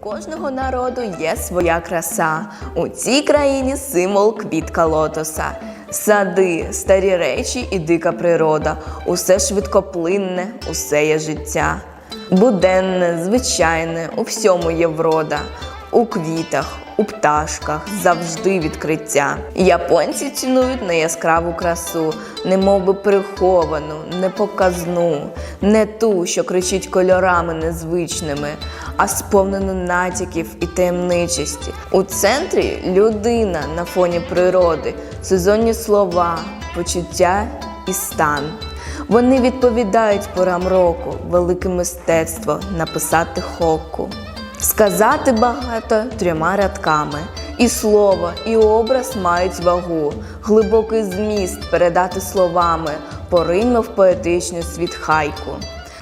кожного народу є своя краса. У цій країні символ квітка лотоса. Сади, старі речі і дика природа. Усе швидкоплинне, усе є життя. Буденне, звичайне, у всьому є врода. У квітах, у пташках завжди відкриття. Японці цінують неяскраву красу, немов би приховану, непоказну, не ту, що кричить кольорами незвичними, а сповнену натяків і таємничості. У центрі людина на фоні природи, сезонні слова, почуття і стан. Вони відповідають порам року, велике мистецтво написати хоку. Сказати багато трьома рядками. І слово, і образ мають вагу, глибокий зміст передати словами, поринув поетичний світ хайку.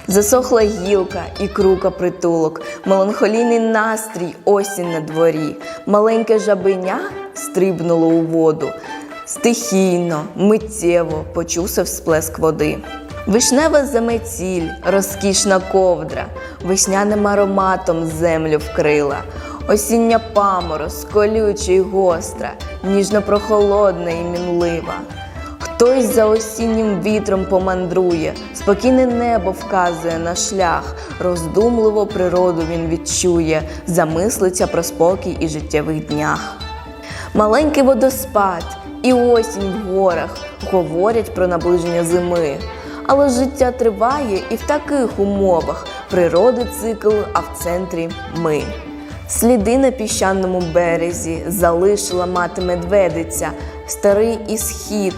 Засохла гілка і крука притулок, меланхолійний настрій осінь на дворі, маленьке жабеня стрибнуло у воду. Стихійно, миттєво почувся всплеск води. Вишнева заметіль, розкішна ковдра, вишняним ароматом землю вкрила. Осіння памороз, колюча й гостра, ніжно прохолодна і мінлива. Хтось за осіннім вітром помандрує, спокійне небо вказує на шлях, роздумливо природу він відчує, замислиться про спокій і життєвих днях. Маленький водоспад і осінь в горах говорять про наближення зими. Але життя триває і в таких умовах природи цикл, а в центрі ми. Сліди на піщаному березі залишила мати медведиця, старий ісхід,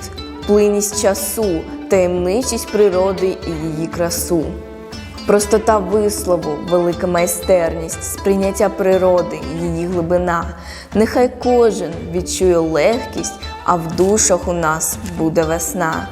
плинність часу, таємничість природи і її красу. Простота вислову, велика майстерність, сприйняття природи, її глибина. Нехай кожен відчує легкість, а в душах у нас буде весна.